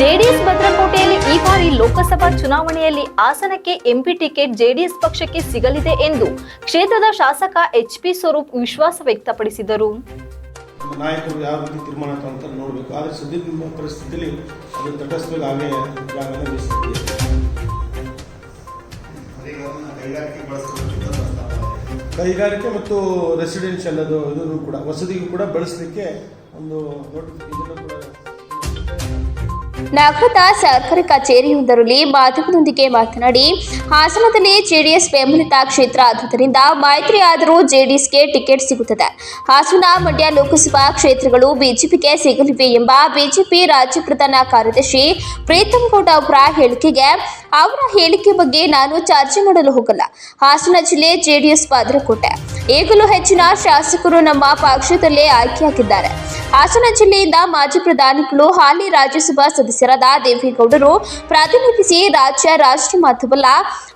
JDS ಭದ್ರಕೋಟೆಯಲ್ಲಿ ಈ ಬಾರಿ ಲೋಕಸಭಾ ಚುನಾವಣೆಯಲ್ಲಿ ಹಾಸನಕ್ಕೆ ಎಂಪಿ ಟಿಕೆಟ್ ಜೆಡಿಎಸ್ ಪಕ್ಷಕ್ಕೆ ಸಿಗಲಿದೆ ಎಂದು ಕ್ಷೇತ್ರದ ಶಾಸಕ ಎಚ್ ಪಿ ಸ್ವರೂಪ್ ವಿಶ್ವಾಸ ವ್ಯಕ್ತಪಡಿಸಿದರು. ನಾಯಕರು ಯಾವ ರೀತಿ ತೀರ್ಮಾನ ಅಂತ ನೋಡಬೇಕು. ಆದರೆ ಸದ್ಯದ ಪರಿಸ್ಥಿತಿಯಲ್ಲಿ ಅದು ತಟಸ್ಥವಾಗಿ ಹಾಗೆ ಕೈಗಾರಿಕೆ ಮತ್ತು ರೆಸಿಡೆನ್ಷಿಯಲ್ ಅದು ಇದನ್ನು ಕೂಡ, ವಸತಿಗೂ ಕೂಡ ಬಳಸಲಿಕ್ಕೆ ಒಂದು ನೋಟಿಫಿಕೇಶನ್ ಕೂಡ ನಗರದ ಸರ್ಕಾರಿ ಕಚೇರಿಯೊಂದರಲ್ಲಿ ಮಾಧ್ಯಮದೊಂದಿಗೆ ಮಾತನಾಡಿ, ಹಾಸನದಲ್ಲಿ ಜೆಡಿಎಸ್ ಬೆಂಬಲಿತ ಕ್ಷೇತ್ರ ಆದ್ದರಿಂದ ಮೈತ್ರಿ ಆದರೂ ಜೆಡಿಎಸ್ಗೆ ಟಿಕೆಟ್ ಸಿಗುತ್ತದೆ. ಹಾಸನ ಮಂಡ್ಯ ಲೋಕಸಭಾ ಕ್ಷೇತ್ರಗಳು ಬಿಜೆಪಿಗೆ ಸಿಗಲಿವೆ ಎಂಬ ಬಿಜೆಪಿ ರಾಜ್ಯ ಪ್ರಧಾನ ಕಾರ್ಯದರ್ಶಿ ಪ್ರೀತಮ್ ಗೌಡ ಅವರ ಹೇಳಿಕೆಗೆ ಅವರ ಹೇಳಿಕೆ ಬಗ್ಗೆ ನಾನು ಚರ್ಚೆ ಮಾಡಲು ಹೋಗಲ್ಲ. ಹಾಸನ ಜಿಲ್ಲೆ ಜೆಡಿಎಸ್ ಭದ್ರಕೋಟೆ ಈಗಲೂ ಹೆಚ್ಚಿನ ಶಾಸಕರು ನಮ್ಮ ಪಕ್ಷದಲ್ಲೇ ಆಯ್ಕೆಯಾಗಿದ್ದಾರೆ. ಹಾಸನ ಜಿಲ್ಲೆಯಿಂದ ಮಾಜಿ ಪ್ರಧಾನಿಗಳು ಹಾಲಿ ರಾಜ್ಯಸಭಾ ಸದಸ್ಯರಾದ ದೇವೇಗೌಡರು ಪ್ರತಿನಿಧಿಸಿ ರಾಜ್ಯ ರಾಷ್ಟ್ರ ಮಾತ್ರವಲ್ಲ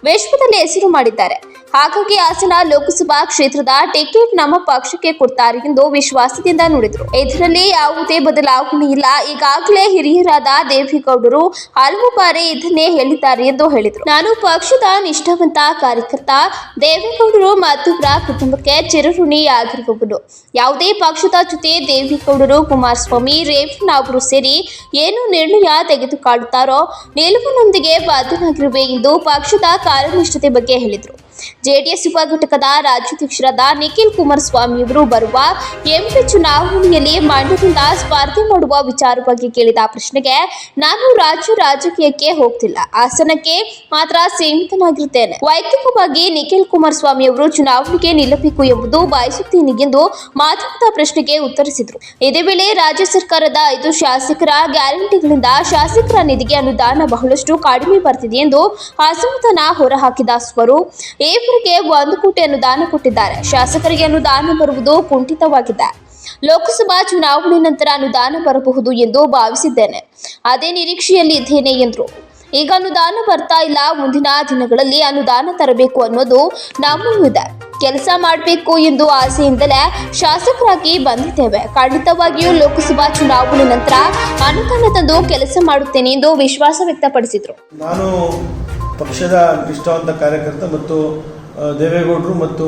ವಿಶ್ವದಲ್ಲಿ ಹೆಸರು ಮಾಡಿದ್ದಾರೆ. ಹಾಗಾಗಿ ಹಾಸನ ಲೋಕಸಭಾ ಕ್ಷೇತ್ರದ ಟಿಕೆಟ್ ನಮ್ಮ ಪಕ್ಷಕ್ಕೆ ಕೊಡ್ತಾರೆ ಎಂದು ವಿಶ್ವಾಸದಿಂದ ನುಡಿದರು. ಇದರಲ್ಲಿ ಯಾವುದೇ ಬದಲಾವಣೆ ಇಲ್ಲ. ಈಗಾಗಲೇ ಹಿರಿಯರಾದ ದೇವೇಗೌಡರು ಹಲವು ಬಾರಿ ಇದನ್ನೇ ಹೇಳಿದ್ದಾರೆ ಎಂದು ಹೇಳಿದರು. ನಾನು ಪಕ್ಷದ ನಿಷ್ಠಾವಂತ ಕಾರ್ಯಕರ್ತ, ದೇವೇಗೌಡರು ಮತ್ತೊಬ್ಬರ ಕುಟುಂಬಕ್ಕೆ ಚಿರಋಣಿಯಾಗಿರುವವನು. ಯಾವುದೇ ಪಕ್ಷದ ಜೊತೆ ದೇವೇಗೌಡರು ಕುಮಾರಸ್ವಾಮಿ, ರೇವಣ್ಣ ಅವರು ಸೇರಿ ಏನು ನಿರ್ಣಯ ತೆಗೆದುಕೊಳ್ಳುತ್ತಾರೋ ನಿಲುವಿನೊಂದಿಗೆ ಬದ್ಧನಾಗಿರುವೆ ಎಂದು ಪಕ್ಷದ ಕಾರ್ಯನಿಷ್ಠತೆ ಬಗ್ಗೆ ಹೇಳಿದರು. ಜೆಡಿಎಸ್ ಉಪ ಘಟಕದ ರಾಜ್ಯಾಧ್ಯಕ್ಷರಾದ ನಿಖಿಲ್ ಕುಮಾರಸ್ವಾಮಿ ಅವರು ಬರುವ ಎಂಪಿ ಚುನಾವಣೆಯಲ್ಲಿ ಮಂಡ್ಯದಿಂದ ಸ್ಪರ್ಧೆ ಮಾಡುವ ವಿಚಾರ ಬಗ್ಗೆ ಕೇಳಿದ ಪ್ರಶ್ನೆಗೆ ನಾನು ರಾಜ್ಯ ರಾಜಕೀಯಕ್ಕೆ ಹೋಗ್ತಿಲ್ಲ. ಹಾಸನಕ್ಕೆ ಮಾತ್ರ ಸೀಮಿತನಾಗಿರುತ್ತೇನೆ ವೈಯಕ್ತಿಕವಾಗಿ ನಿಖಿಲ್ ಕುಮಾರಸ್ವಾಮಿ ಅವರು ಚುನಾವಣೆಗೆ ನಿಲ್ಲಬೇಕು ಎಂಬುದು ಬಯಸುತ್ತೇನೆ ಎಂದು ಮಾಧ್ಯಮದ ಪ್ರಶ್ನೆಗೆ ಉತ್ತರಿಸಿದರು. ಇದೇ ವೇಳೆ ರಾಜ್ಯ ಸರ್ಕಾರದ ಐದು ಶಾಸಕರ ಗ್ಯಾರಂಟಿಗಳಿಂದ ಶಾಸಕರ ನಿಧಿಗೆ ಅನುದಾನ ಬಹಳಷ್ಟು ಕಡಿಮೆ ಬರ್ತಿದೆ ಎಂದು ಅಸಮಾಧಾನ ಹೊರಹಾಕಿದ ಸ್ವರೂಪ್ ಈವರೆಗೆ ಒಂದು ಕೋಟಿ ಅನುದಾನ ಕೊಟ್ಟಿದ್ದಾರೆ. ಶಾಸಕರಿಗೆ ಅನುದಾನ ಬರುವುದು ಕುಂಠಿತವಾಗಿದೆ. ಲೋಕಸಭಾ ಚುನಾವಣೆ ನಂತರ ಅನುದಾನ ಬರಬಹುದು ಎಂದು ಭಾವಿಸಿದ್ದೇನೆ. ಅದೇ ನಿರೀಕ್ಷೆಯಲ್ಲಿ ಇದ್ದೇನೆ ಎಂದರು. ಈಗ ಅನುದಾನ ಬರ್ತಾ ಇಲ್ಲ. ಮುಂದಿನ ದಿನಗಳಲ್ಲಿ ಅನುದಾನ ತರಬೇಕು ಅನ್ನೋದು ನಮ್ಮೂ ಇದೆ. ಕೆಲಸ ಮಾಡಬೇಕು ಎಂದು ಆಸೆಯಿಂದಲೇ ಶಾಸಕರಾಗಿ ಬಂದಿದ್ದೇವೆ. ಖಂಡಿತವಾಗಿಯೂ ಲೋಕಸಭಾ ಚುನಾವಣೆ ನಂತರ ಅನುದಾನ ತಂದು ಕೆಲಸ ಮಾಡುತ್ತೇನೆ ಎಂದು ವಿಶ್ವಾಸ ವ್ಯಕ್ತಪಡಿಸಿದರು. ನಾನು ಪಕ್ಷದ ನಿಷ್ಠಾವಂತ ಕಾರ್ಯಕರ್ತ ಮತ್ತು ದೇವೇಗೌಡರು ಮತ್ತು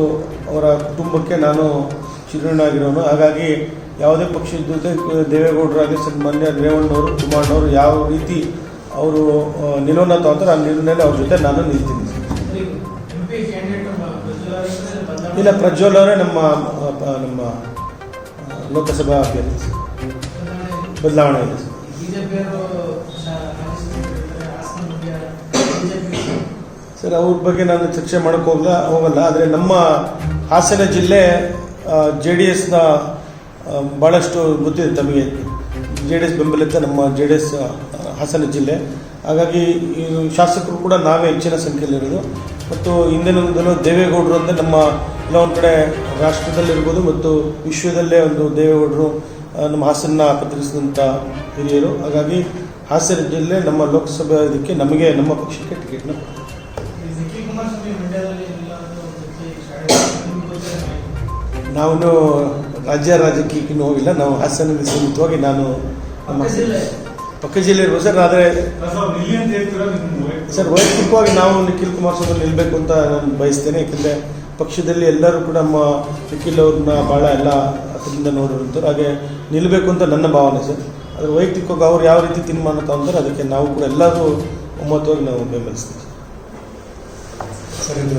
ಅವರ ಕುಟುಂಬಕ್ಕೆ ನಾನು ಚಿರಣಾಗಿರೋನು ಹಾಗಾಗಿ ಯಾವುದೇ ಪಕ್ಷದ ಜೊತೆ ದೇವೇಗೌಡರಾಗಲಿ ಸನ್ಮಾನ್ಯ ರೇವಣ್ಣವರು, ಕುಮಾರಣ್ಣವರು ಯಾವ ರೀತಿ ಅವರು ನಿಲುವನ್ನು ತಗೊಂತಾರೆ ಆ ನಿಲುವಿನಲ್ಲಿ ಅವ್ರ ಜೊತೆ ನಾನು ನಿಲ್ತೀನಿ ಇಲ್ಲ, ಪ್ರಜ್ವಲ್ ಅವರೇ ನಮ್ಮ ನಮ್ಮ ಲೋಕಸಭಾ ಅಭ್ಯರ್ಥಿ. ಬದಲಾವಣೆ ಇದೆ. ಸರ್. ಅವ್ರ ಬಗ್ಗೆ ನಾನು ಚರ್ಚೆ ಮಾಡೋಕ್ಕೆ ಹೋಗಲ್ಲ ಹೋಗಲ್ಲ, ಆದರೆ ನಮ್ಮ ಹಾಸನ ಜಿಲ್ಲೆ ಜೆ ಡಿ ಎಸ್ನ ಭಾಳಷ್ಟು ಗೊತ್ತಿದೆ ತಮಗೆ. ಜೆ ಡಿ ಎಸ್ ಬೆಂಬಲಿತ ನಮ್ಮ ಜೆ ಡಿ ಎಸ್ ಹಾಸನ ಜಿಲ್ಲೆ. ಹಾಗಾಗಿ ಶಾಸಕರು ಕೂಡ ನಾವೇ ಹೆಚ್ಚಿನ ಸಂಖ್ಯೆಯಲ್ಲಿರೋದು. ಮತ್ತು ಹಿಂದಿನಿಂದಲೂ ದೇವೇಗೌಡರು ಅಂದರೆ ನಮ್ಮ ಒಂದು ಕಡೆ ರಾಷ್ಟ್ರದಲ್ಲಿರ್ಬೋದು ಮತ್ತು ವಿಶ್ವದಲ್ಲೇ ಒಂದು ದೇವೇಗೌಡರು ನಮ್ಮ ಹಾಸನ ಪತ್ರಿಸಿದಂಥ ಹಿರಿಯರು. ಹಾಗಾಗಿ ಹಾಸನ ಜಿಲ್ಲೆ ನಮ್ಮ ಲೋಕಸಭೆ ಇದಕ್ಕೆ ನಮಗೆ, ನಮ್ಮ ಪಕ್ಷಕ್ಕೆ ಟಿಕೆಟ್ನ ನಾವು ರಾಜ್ಯ ರಾಜಕೀಯಕ್ಕೆ ಹೋಗಿಲ್ಲ. ನಾವು ಹಾಸನದಲ್ಲಿ ಸೀಮಿತವಾಗಿ ನಾನು ನಮ್ಮ ಪಕ್ಕ ಜಿಲ್ಲೆ. ಇರ್ಬೋದು ಸರ್ ಆದರೆ ಸರ್ ವೈಯಕ್ತಿಕವಾಗಿ ನಾವು ನಿಖಿಲ್ ಕುಮಾರಸ್ವಾಮಿ ನಿಲ್ಲಬೇಕು ಅಂತ ನಾನು ಬಯಸ್ತೇನೆ. ಯಾಕಂದರೆ ಪಕ್ಷದಲ್ಲಿ ಎಲ್ಲರೂ ಕೂಡ ನಮ್ಮ ನಿಖಿಲ್ ಅವ್ರನ್ನ ಭಾಳ ಎಲ್ಲ ಹತ್ತಿರದಿಂದ ನೋಡಿರುವಂಥವ್ರು. ಹಾಗೆ ನಿಲ್ಲಬೇಕು ಅಂತ ನನ್ನ ಭಾವನೆ ಸರ್. ಆದರೆ ವೈಯಕ್ತಿಕವಾಗಿ ಅವ್ರು ಯಾವ ರೀತಿ ತೀರ್ಮಾನ ತಗೊಂಡ್ರೆ ಅದಕ್ಕೆ ನಾವು ಕೂಡ ಎಲ್ಲರೂ ಒಮ್ಮತವಾಗಿ ನಾವು ಬೆಂಬಲಿಸ್ತೀವಿ. ಸರ್ ಇದು